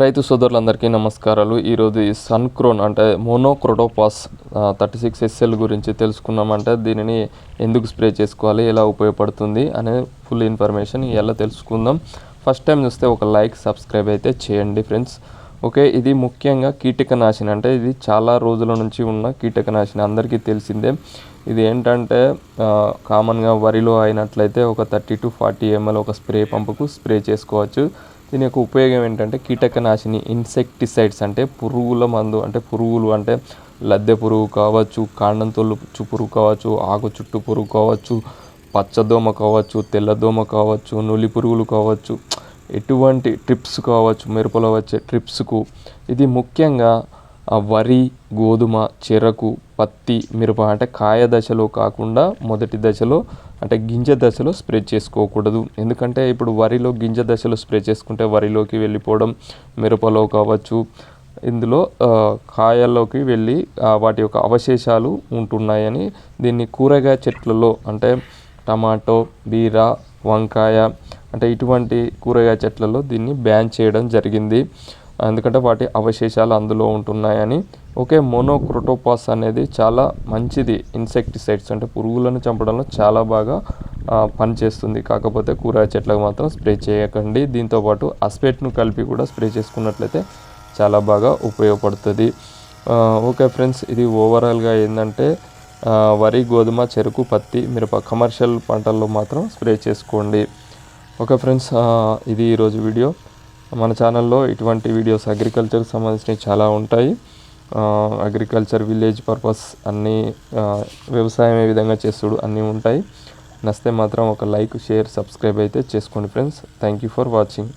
రైతు సోదరులందరికీ నమస్కారాలు. ఈరోజు ఈ సన్క్రోన్ అంటే మోనోక్రోటోపాస్ థర్టీ సిక్స్ ఎస్ఎల్ గురించి తెలుసుకున్నామంటే దీనిని ఎందుకు స్ప్రే చేసుకోవాలి ఎలా ఉపయోగపడుతుంది అనే ఫుల్ ఇన్ఫర్మేషన్ ఎలా తెలుసుకుందాం. ఫస్ట్ టైం చూస్తే ఒక లైక్ సబ్స్క్రైబ్ అయితే చేయండి ఫ్రెండ్స్. ఓకే ఇది ముఖ్యంగా కీటకనాశిని అంటే ఇది చాలా రోజుల నుంచి ఉన్న కీటకనాశిని అందరికీ తెలిసిందే. ఇది ఏంటంటే కామన్గా వరిలో అయినట్లయితే ఒక థర్టీ టు ఫార్టీ ఎంఎల్ ఒక స్ప్రే పంపుకు స్ప్రే చేసుకోవచ్చు. దీని యొక్క ఉపయోగం ఏంటంటే కీటకనాశిని ఇన్సెక్టిసైడ్స్ అంటే పురుగుల మందు అంటే పురుగులు అంటే లద్దె పురుగు కావచ్చు కాండం తొలుచు పురుగు కావచ్చు ఆకు చుట్టు పురుగు కావచ్చు పచ్చదోమ కావచ్చు తెల్లదోమ కావచ్చు నులి పురుగులు కావచ్చు ఎటువంటి ట్రిప్స్ కావచ్చు మిరపలో వచ్చే ట్రిప్స్కు. ఇది ముఖ్యంగా వరి గోధుమ చెరకు పత్తి మిరప అంటే కాయ దశలో కాకుండా మొదటి దశలో అంటే గింజ దశలో స్ప్రే చేసుకోకూడదు. ఎందుకంటే ఇప్పుడు వరిలో గింజ దశలో స్ప్రే చేసుకుంటే వరిలోకి వెళ్ళిపోవడం మిరపలో కావచ్చు ఇందులో కాయల్లోకి వెళ్ళి వాటి యొక్క అవశేషాలు ఉంటున్నాయని దీన్ని కూరగాయ చెట్లలో అంటే టమాటో బీర వంకాయ అంటే ఇటువంటి కూరగాయ చెట్లలో దీన్ని బ్యాన్ చేయడం జరిగింది. ఎందుకంటే వాటి అవశేషాలు అందులో ఉంటున్నాయని. ఓకే మోనోక్రోటోపాస్ అనేది చాలా మంచిది. ఇన్సెక్టిసైడ్స్ అంటే పురుగులను చంపడంలో చాలా బాగా పనిచేస్తుంది. కాకపోతే కూరగాయ చెట్లకు మాత్రం స్ప్రే చేయకండి. దీంతోపాటు అస్పెట్ను కలిపి కూడా స్ప్రే చేసుకున్నట్లయితే చాలా బాగా ఉపయోగపడుతుంది. ఓకే ఫ్రెండ్స్ ఇది ఓవరాల్గా ఏంటంటే వరి గోధుమ చెరుకు పత్తి మిరప కమర్షియల్ పంటల్లో మాత్రం స్ప్రే చేసుకోండి. ఓకే ఫ్రెండ్స్ ఇది ఈరోజు వీడియో. మన ఛానల్లో ఇటువంటి వీడియోస్ అగ్రికల్చర్కి సంబంధించినవి చాలా ఉంటాయి. అగ్రికల్చర్ విలేజ్ పర్పస్ అన్నీ వ్యవసాయం ఏ విధంగా చేస్తుడు అన్నీ ఉంటాయి. నచ్చితే మాత్రం ఒక లైక్ షేర్ సబ్స్క్రైబ్ అయితే చేసుకోండి friends thank you for watching